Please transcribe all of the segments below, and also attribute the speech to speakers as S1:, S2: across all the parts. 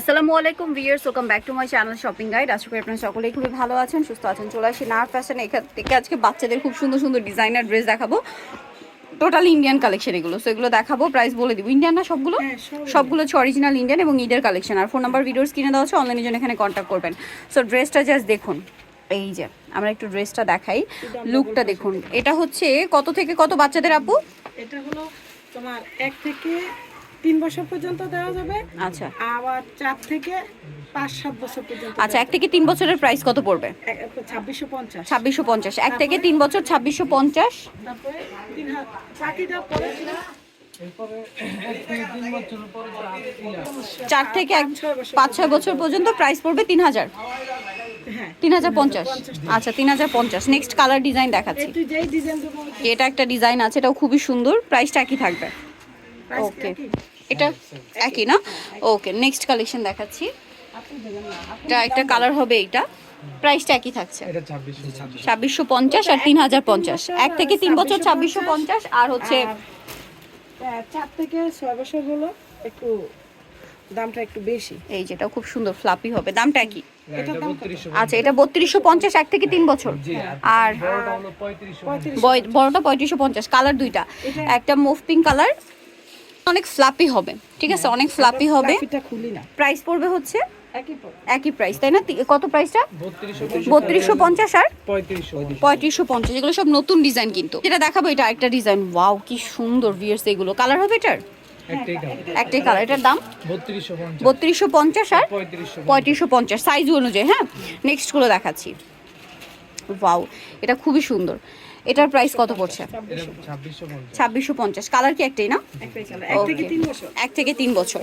S1: আসসালামু আলাইকুম viewers welcome back to my channel shopping guide আশা করি আপনারা সকলেই খুবই ভালো আছেন সুস্থ আছেন চলে আসি নার ফ্যাশন এখান থেকে আজকে বাচ্চাদের খুব সুন্দর সুন্দর ডিজাইনার ড্রেস দেখাবো। টোটাল ইন্ডিয়ান কালেকশন এগুলো। সো এগুলো দেখাবো প্রাইস বলে দিব। ইন্ডিয়ান না সবগুলো? সবগুলো। হচ্ছে অরিজিনাল ইন্ডিয়ান এবং ঈদের কালেকশন আর ফোন নাম্বার ভিডিওস কিনে দেওয়া হচ্ছে অনলাইনের জন্য এখানে কন্ট্যাক্ট করবেন। সো ড্রেসটা জাস্ট দেখুন। এই যে আমরা একটু ড্রেসটা দেখাই। লুকটা দেখুন। এটা হচ্ছে কত থেকে কত বাচ্চাদের আপু?
S2: এটা হলো তোমার এক থেকে তিন বছর পর্যন্ত দেওয়া যাবে।
S1: আচ্ছা।
S2: আবার চার থেকে পাঁচ সাত বছর পর্যন্ত
S1: আচ্ছা এক থেকে তিন বছরের প্রাইস কত পড়বে?
S2: ছাব্বিশশো পঞ্চাশ।
S1: ছাব্বিশশো পঞ্চাশ। এক থেকে তিন বছর ছাব্বিশশো পঞ্চাশ।
S2: তারপরে তিন হাজার বাকিটা পরে
S1: চার থেকে এক পাঁচ ছয় বছর পর্যন্ত প্রাইস পড়বে তিন হাজার।
S2: হ্যাঁ।
S1: তিন হাজার পঞ্চাশ। আচ্ছা তিন হাজার পঞ্চাশ। নেক্সট কালার ডিজাইন দেখাচ্ছি। এটা একটা ডিজাইন আছে এটাও খুবই সুন্দর। প্রাইসটা একই থাকবে। ওকে এটা একই না? ওকে নেক্সট কালেকশন দেখাচ্ছি। এটা একটা কালার হবে এইটা। প্রাইসটা একই থাকছে।
S3: এটা ছাব্বিশশো
S1: পঞ্চাশ। আর তিন হাজার পঞ্চাশ। এক থেকে তিন বছর ছাব্বিশশো পঞ্চাশ আর হচ্ছে
S2: হ্যাঁ, চার থেকে ছয় বছর হলো একটু দামটা একটু বেশি।
S1: এই যেটা খুব সুন্দর ফ্লাপি হবে। দামটা একই।
S2: এটা কত?
S1: আচ্ছা এটা বত্রিশশো পঞ্চাশ এক থেকে তিন বছর। আর
S3: বড়টা পঁয়ত্রিশশো
S1: বড়টা পঁয়ত্রিশশো পঞ্চাশ কালার দুইটা। একটা মুভ পিঙ্ক কালার অনেক ফ্লাপি হবে ঠিক আছে? অনেক ফ্লাপি হবে। প্রাইস পড়বে হচ্ছে?
S2: একই
S1: প্রাইস তাই না? কত প্রাইসটা
S3: বত্রিশশো
S1: পঞ্চাশ আর?
S3: পঁয়ত্রিশশো
S1: পঞ্চাশ। এগুলো সব নতুন ডিজাইন কিন্তু। যেটা দেখাবো এটা একটা ডিজাইন ওয়াও কি সুন্দর ভিয়ার্স এগুলো। কালার হবে এটার?
S3: একটাই কালার
S1: এটার দাম?
S3: বত্রিশশো পঞ্চাশ।
S1: আর?
S3: পঁয়ত্রিশশো
S1: পঁয়ত্রিশশো পঞ্চাশ। সাইজ অনুযায়ী হ্যাঁ? নেক্সটগুলো দেখাচ্ছি। ওয়াও এটা খুবই সুন্দর। এটার প্রাইস কত পড়ছে?
S3: ছাব্বিশশো পঞ্চাশ।
S1: কালার কি একটাই না?
S2: এক থেকে তিন বছর।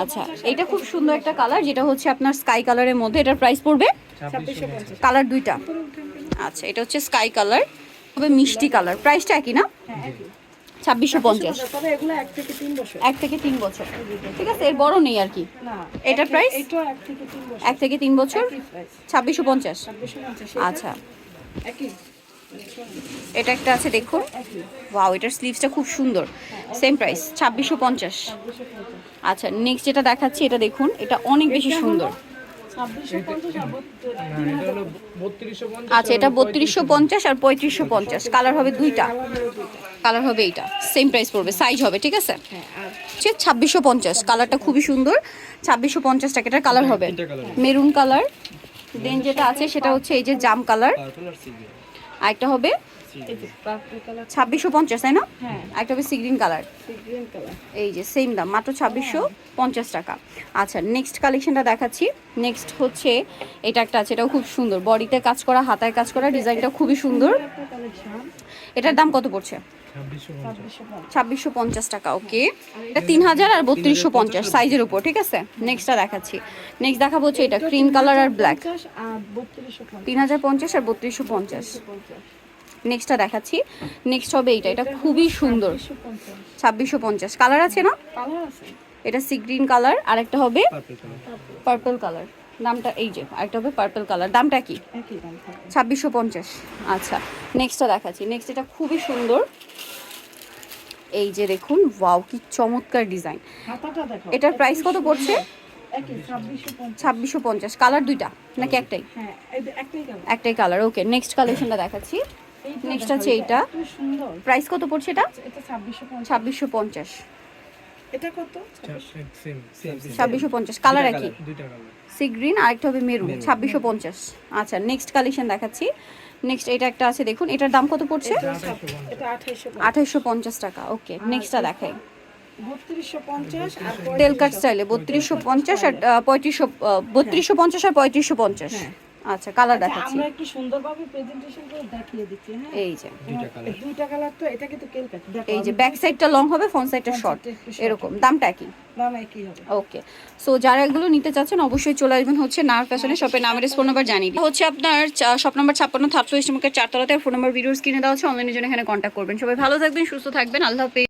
S1: আচ্ছা এটা খুব সুন্দর একটা কালার যেটা হচ্ছে আপনার স্কাই কালারের মধ্যে। এটার প্রাইস পড়বে? কালার দুইটা। আচ্ছা এটা হচ্ছে স্কাই কালার তবে মিষ্টি কালার প্রাইসটা একই না?
S2: হ্যাঁ
S1: ছাব্বিশশো পঞ্চাশ।
S2: এক থেকে তিন বছর।
S1: ঠিক আছে এর বড় নেই আর কি। এটার?
S2: এটাও এক থেকে তিন বছর।
S1: ছাব্বিশশো পঞ্চাশ। আচ্ছা। এটা একটা আছে দেখুন। ওয়াও এটার স্লিভসটা খুব সুন্দর। সেম প্রাইস ছাব্বিশশো পঞ্চাশ। আচ্ছা নেক্সট যেটা দেখাচ্ছি এটা দেখুন এটা অনেক বেশি সুন্দর। আচ্ছা এটা বত্রিশশো পঞ্চাশ আর পঁয়ত্রিশশো পঞ্চাশ। কালার হবে দুইটা।
S2: কালার
S1: হবে এইটা। সেম প্রাইস পড়বে সাইজ হবে ঠিক আছে?
S2: হ্যাঁ আর
S1: হচ্ছে ছাব্বিশশো পঞ্চাশ। কালারটা খুবই সুন্দর। ছাব্বিশশো পঞ্চাশ টাকাটার কালার হবে। মেরুন কালার দেন যেটা আছে সেটা হচ্ছে এই যে জাম কালার আরেকটা হবে ছাব্বিশশো পঞ্চাশ তাই না?
S2: হ্যাঁ।
S1: আরেকটা হবে কালার
S2: গ্রিন কালার
S1: এই যে সেম দাম মাত্র ছাব্বিশশো পঞ্চাশ টাকা। আচ্ছা নেক্সট কালেকশনটা দেখাচ্ছি। নেক্সট হচ্ছে এটা একটা আছে এটাও খুব সুন্দর। বডিতে কাজ করা হাতায় কাজ করা ডিজাইনটা খুবই সুন্দর। এটার দাম কত পড়ছে?
S3: ছাব্বিশশো পঞ্চাশ
S1: টাকা ওকে এটা তিন হাজার আর বত্রিশশো পঞ্চাশ সাইজের উপর, ঠিক আছে? নেক্সটটা দেখাচ্ছি। নেক্সট দেখাবো হচ্ছে এটা ক্রিম কালার আর ব্ল্যাক তিন হাজার পঞ্চাশ আর বত্রিশশো পঞ্চাশ। নেক্সটটা দেখাচ্ছি। নেক্সট হবে এইটা, এটা খুবই সুন্দর।
S2: ছাব্বিশশো পঞ্চাশ।
S1: কালার আছে না?
S2: কালার আছে।
S1: এটা সি গ্রিন কালার আর একটা হবে
S3: পার্পল কালার
S1: দামটা এই যে আরেকটা হবে পার্পল কালার দামটা কি? ছাব্বিশশো পঞ্চাশ। আচ্ছা নেক্সটটা দেখাচ্ছি। নেক্সট এটা খুবই সুন্দর। এই যে দেখুন ওয়াও কি চমৎকার ডিজাইন এটার প্রাইস কত পড়ছে?
S2: ছাব্বিশশো পঞ্চাশ।
S1: কালার দুইটা নাকি একটাই?
S2: হ্যাঁ একটাই কালার
S1: ওকে নেক্সট কালেকশনটা দেখাচ্ছি। Next আছে এইটা। প্রাইস কত পড়ছে এটা?
S2: ছাব্বিশশো পঞ্চাশ। এটা কত?
S3: সেম সেম
S1: ছাব্বিশশো পঞ্চাশ কালার একই। সি গ্রিন আরেকটা হবে মেরুন। ছাব্বিশশো পঞ্চাশ। আচ্ছা নেক্সট কালেকশন দেখাচ্ছি। নেক্সট এটা একটা আছে দেখুন এটার দাম কত পড়ছে?
S2: এটা আঠাইশশো
S1: পঞ্চাশ। টাকা ওকে নেক্সটটা দেখাই।
S2: বত্রিশশো পঞ্চাশ আর
S1: তেল কাট স্টাইলে বত্রিশশো পঞ্চাশ আর পঁয়ত্রিশশো বত্রিশশো পঞ্চাশ আর পঁয়ত্রিশশো পঞ্চাশ। আচ্ছা কালার
S2: আচ্ছা,
S1: দেখাচ্ছি।
S2: আমরা একটু সুন্দরভাবে প্রেজেন্টেশন করে দেখিয়ে দিচ্ছি হ্যাঁ?
S1: এই যে।
S2: দুইটা কালার তো এটা কিন্তু
S1: এই যে ব্যাক সাইডটা লং হবে ফ্রন্ট সাইডটা শর্ট এরকম দামটা একই?
S2: দাম একই হবে।
S1: ওকে সো যারা এগুলো নিতে চাচ্ছেন অবশ্যই চলে আসবেন হচ্ছে নার ফ্যাশনের শপের নামের ফোন নাম্বার জানিয়ে দিই। হচ্ছে আপনার শপ নাম্বার ছাপ্পান্ন চারতলাতে ফোন নাম্বার ভিডিওস কিনে দেওয়া হচ্ছে অনলাইনের জন্য এখানে কন্ট্যাক্ট করবেন। সবাই ভালো থাকবেন সুস্থ থাকবেন আল্লাহ হাফেজ।